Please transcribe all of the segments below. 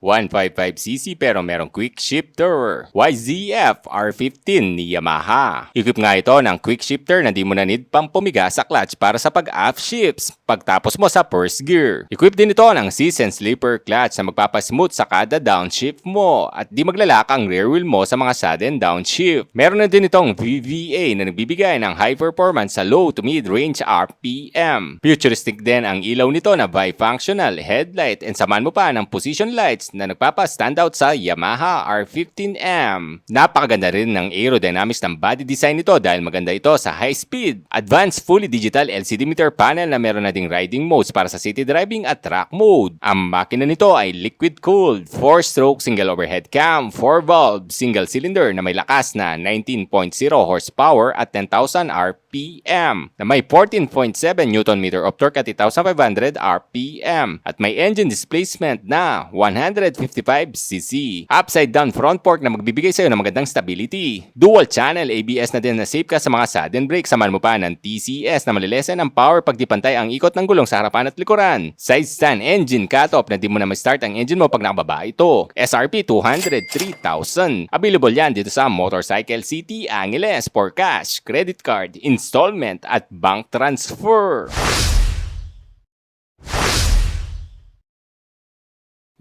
155cc pero merong quick shifter. YZF R15 ni Yamaha. Equip nga ito ng quick shifter na di mo na need pang pumiga sa clutch para sa pag-up shifts pagtapos mo sa first gear. Equip din ito ng season sleeper clutch na magpapasmooth sa kada downshift mo at di maglalak ang rear wheel mo sa mga sudden downshift. Meron na din itong VVA na nagbibigay ng high performance sa low to mid range RPM. Futuristic din ang ilaw nito na bifunctional headlight and samahan mo pa ng position lights na nagpapa-standout sa Yamaha R15M. Napakaganda rin ng aerodynamics ng body design nito dahil maganda ito sa high speed. Advanced fully digital LCD meter panel na meron na ding riding modes para sa city driving at track mode. Ang makina nito ay liquid cooled, 4-stroke single overhead cam, 4-valve single cylinder na may lakas na 19.0 horsepower at 10,000 RPM na may 14.7 Nm of torque at 8,500 RPM at may engine displacement na 155cc. Upside down front fork na magbibigay sa'yo ng magandang stability. Dual channel ABS na din na safe ka sa mga sudden brake. Samahan mo pa ng TCS na malilesen ang power pag di pantay ang ikot ng gulong sa harapan at likuran. Side stand engine cut-off na di mo na ma-start ang engine mo pag nakababa ito. SRP 203,000. Available yan dito sa Motorcycle City Angeles for cash, credit card, installment at bank transfer.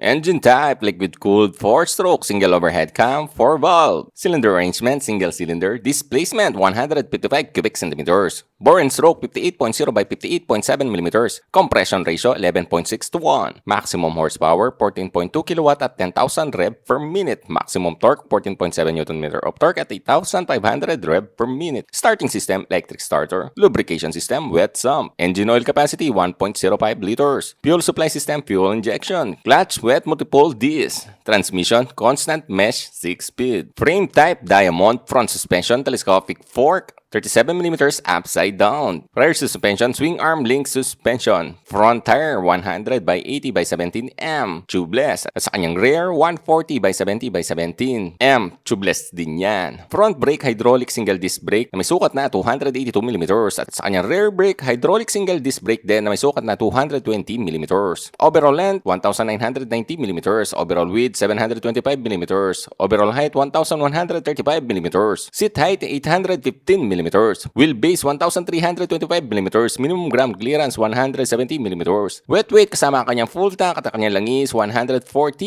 Engine type, liquid cooled 4-stroke, single overhead cam, 4-valve. Cylinder arrangement, single cylinder. Displacement, 155 cubic centimeters. Bore and stroke, 58.0 by 58.7 millimeters. Compression ratio, 11.6 to 1. Maximum horsepower, 14.2 kilowatt at 10,000 rev per minute. Maximum torque, 14.7 Newton meter of torque at 8,500 rev per minute. Starting system, electric starter. Lubrication system, wet sump. Engine oil capacity, 1.05 liters. Fuel supply system, fuel injection. Clutch, wet multiple disc. Transmission, constant mesh 6-speed. Frame type, diamond. Front suspension, telescopic fork. 37mm upside down. Rear suspension, swing arm link suspension. Front tire, 100 by 80 by 17 M. Tubeless. At sa kanyang rear, 140 by 70 by 17 M. Tubeless din yan. Front brake hydraulic single disc brake na may sukat na 282mm. At sa kanyang rear brake hydraulic single disc brake din na may sukat na 220mm. Overall length, 1990mm. Overall width, 725mm. Overall height, 1135mm. Seat height, 815mm. Wheelbase 1,325mm. Minimum ground clearance 170mm. Wet weight kasama ang kanyang full tank at ang kanyang langis 140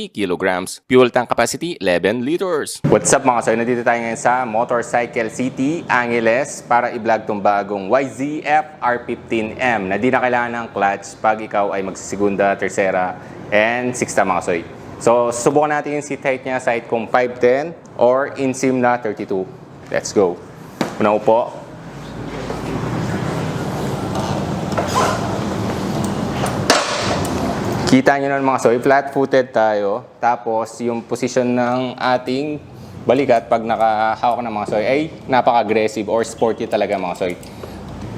kg. Fuel tank capacity 11 liters. What's up mga soy? Nandito tayo ngayon sa Motorcycle City, Angeles para i-vlog tong bagong YZF R15M na di na kailangan ng clutch pag ikaw ay magsisigunda, tersera, and sixta mga soy. So, subukan natin yung seat height niya sa height kung 5'10 or insim na 32. Let's go. Una upo. Kita nyo naman mga soy, flat-footed tayo. Tapos yung position ng ating balikat pag nakahawak ng mga soy ay napaka-aggressive or sporty talaga mga soy.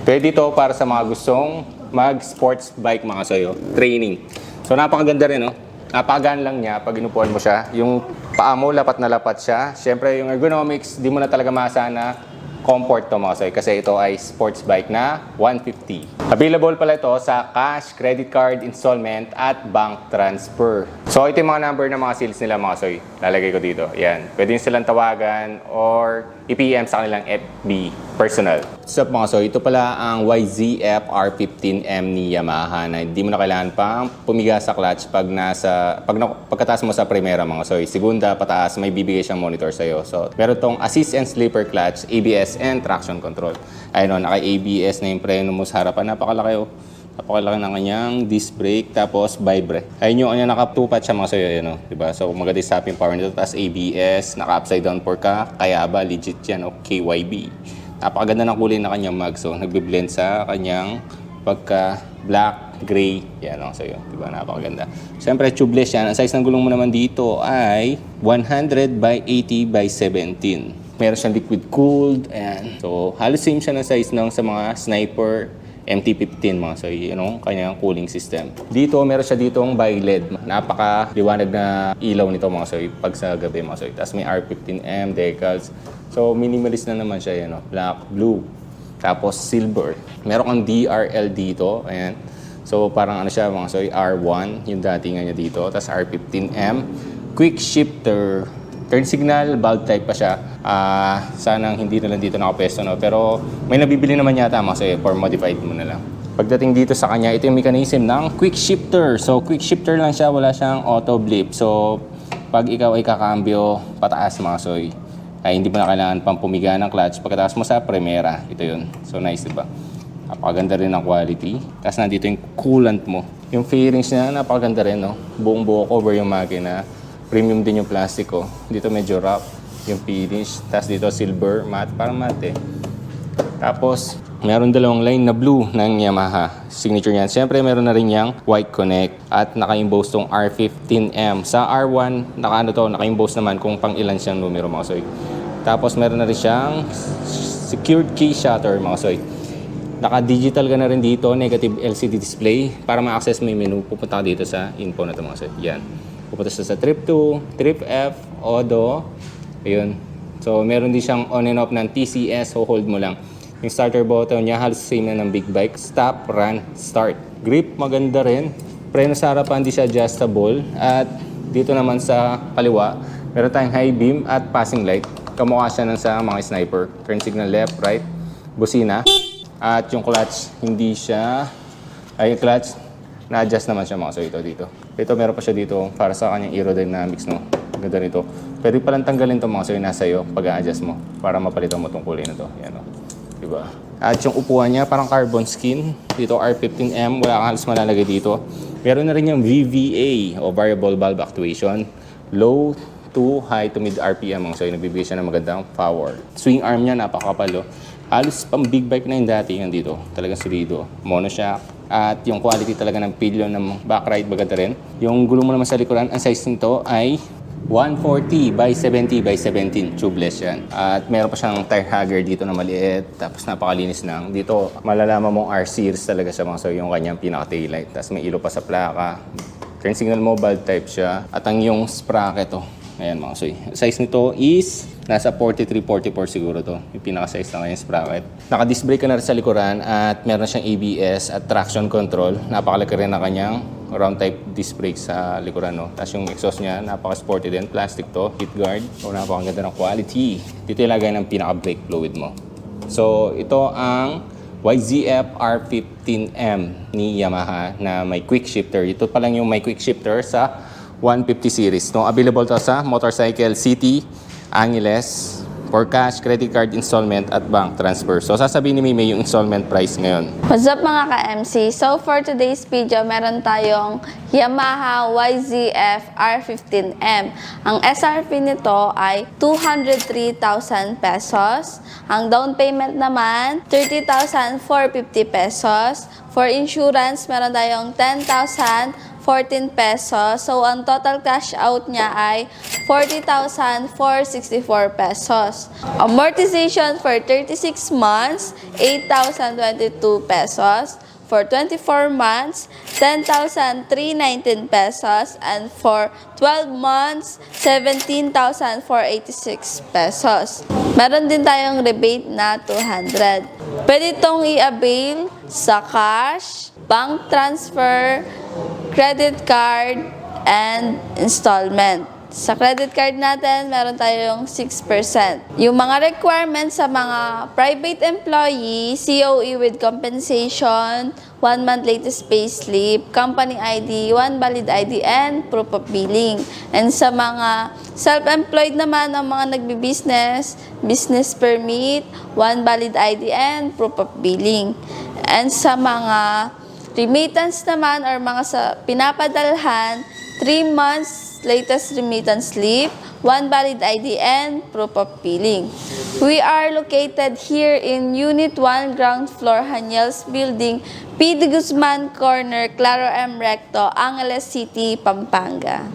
Pwede ito para sa mga gustong mag-sports bike mga soy, oh. training. So napakaganda rin, oh. Napakagaan lang niya pag inupuan mo siya. Yung paa mo, lapat na lapat siya. Siyempre, yung ergonomics, di mo na talaga maasa na comfort to mga soy kasi ito ay sports bike na 150. Available pala ito sa cash, credit card, installment at bank transfer. So ito yung mga number ng mga sales nila mga soy. Lalagay ko dito. Yan. Pwede silang tawagan or i-PM sa kanilang FB personal. What's up mga soy? Ito pala ang YZF R15M ni Yamaha na hindi mo na kailangan pang pumiga sa clutch pag nasa pag na, pagkataas mo sa primera mga soy. Segunda pataas may bibigay siyang monitor sa iyo. So meron tong assist and sleeper clutch, ABS and traction control. Ayun o, naka-ABS na yung preno mo sa harapan. Napakalaki o. Napakalaki ng kanyang disc brake, tapos vibre. Ayun yung kanya nakatupat siya mga soy, ayun o. Diba? So, maganda yung stopping power nito. Tapos ABS, naka-upside down for ka. Kaya ba, legit yan o. KYB. Napakaganda ng kulay na kanyang mag. So, nagbe-blend sa kanyang pagka black, gray. Yan o, sa'yo. Diba? Napakaganda. Siyempre, tubeless yan. Ang size ng gulong mo naman dito ay 100 by 80 by 17 meron siyang liquid cooled and so halos same siya ng size ng sa mga sniper MT-15 mga so you know, kanyang cooling system. Dito meron siya ditong by LED. Napaka liwanag na ilaw nito mga so pag sa gabi mga so. Tapos may R15M decals. So minimalist na naman siya, you know, black, blue, tapos silver. Meron kang DRL dito, ayan. So parang ano siya mga soy, R1 yung datingan niya dito. Tapos R15M. Quick shifter. Turn signal, bulb type pa siya. Ah, sanang hindi na lang dito nakapesto no. Pero may nabibili naman yata soy for modified mo na lang. Pagdating dito sa kanya, ito yung mechanism ng quick shifter. So quick shifter lang siya, wala siyang auto blip. So pag ikaw ay kakambyo pataas mga soy, ay hindi mo na kailangan pang pumiga ng clutch. Pagkatapos mo sa Primera, ito yun. So nice, di ba? Napakaganda rin ng quality. Tapos nandito yung coolant mo. Yung fairings niya, napakaganda rin, no? Buong buo cover yung makina. Premium din yung plastic, oh. Dito medyo rough yung finish. Tapos dito silver, matte, parang matte eh. Tapos, meron dalawang line na blue ng Yamaha. Signature niyan. Siyempre, meron na rin yung white connect at naka-emboss tong R15M. Sa R1, naka ano to, naka-emboss naman kung pang ilan siyang numero mga soy. Tapos, meron na rin siyang secured key shutter mga soy. Naka-digital ka na rin dito, negative LCD display. Para ma-access mo yung menu, pupunta ka dito sa info na ito mga soy. Yan. Pupunta siya sa trip 2, trip F, Odo. Ayun. So, meron din siyang on and off ng TCS, so hold mo lang. Yung starter button niya, halos same na ng big bike. Stop, run, start. Grip, maganda rin. Preno sa harapan, di siya adjustable. At dito naman sa kaliwa, meron tayong high beam at passing light. Kamukha siya ng sa mga sniper. Turn signal left, right, busina. At yung clutch, hindi siya... Ay, yung clutch, na-adjust naman siya mga so ito dito. Ito, meron pa siya dito para sa kanyang aerodynamics, no? Ganda nito. Pwede palang tanggalin to mga so yung nasa iyo pag a-adjust mo para mapalitan mo tong kulay na to. Yan, no? Diba? At yung upuan niya, parang carbon skin. Dito, R15M. Wala kang halos malalagay dito. Meron na rin yung VVA o Variable Valve Actuation. Low to high to mid RPM. So, yung nagbibigay siya ng magandang power. Swing arm niya, napakapal. Oh. Halos pang big bike na yung dati yan dito. Talagang solido. Monoshock. At yung quality talaga ng pillion ng back ride maganda rin. Yung gulo mo naman sa likuran, ang size nito ay 140 by 70 by 17 tubeless yan. At meron pa siyang tire hugger dito na maliit. Tapos napakalinis lang. Dito malalaman mong R-series talaga siya mga so yung kanyang pinaka taillight. Tapos may ilo pa sa plaka. Turn signal mobile type siya. At ang yung sprocket to. Ayan mga soy. Size nito is nasa 43-44 siguro to. Yung pinaka-size na kanyang sprocket. Naka-disc brake ka na rin sa likuran at meron siyang ABS at traction control. Napakalaki rin na kanyang round type disc brake sa likuran. No? Tapos yung exhaust niya, napaka-sporty din. Plastic to, heat guard. So napakaganda ng quality. Dito ilagay ng pinaka-brake fluid mo. So ito ang YZF R15M ni Yamaha na may quick shifter. Ito pa lang yung may quick shifter sa 150 series. No, available to sa Motorcycle City, Angeles, for cash, credit card installment at bank transfer. So sasabihin ni Mimi yung installment price ngayon. What's up mga ka-MC? So for today's video, meron tayong Yamaha YZF R15M. Ang SRP nito ay 203,000 pesos. Ang down payment naman, 30,450 pesos. For insurance, meron tayong 10,000 14 pesos. So, ang total cash out niya ay 40,464 pesos. Amortization for 36 months, 8,022 pesos. For 24 months, 10,319 pesos. And for 12 months, 17,486 pesos. Meron din tayong rebate na 200. Pwede itong i-avail sa cash, bank transfer, credit card, and installment. Sa credit card natin, meron tayong 6%. Yung mga requirements sa mga private employee, COE with compensation, 1 month latest pay slip, company ID, 1 valid ID, and proof of billing. And sa mga self-employed naman, ang mga nagbi-business, business permit, 1 valid ID, and proof of billing. And sa mga Remittance naman or mga sa pinapadalhan, 3 months latest remittance slip, 1 valid ID, and proof of billing. We are located here in Unit 1, ground floor, Hanyels Building, P. Guzman Corner, Claro M. Recto, Angeles City, Pampanga.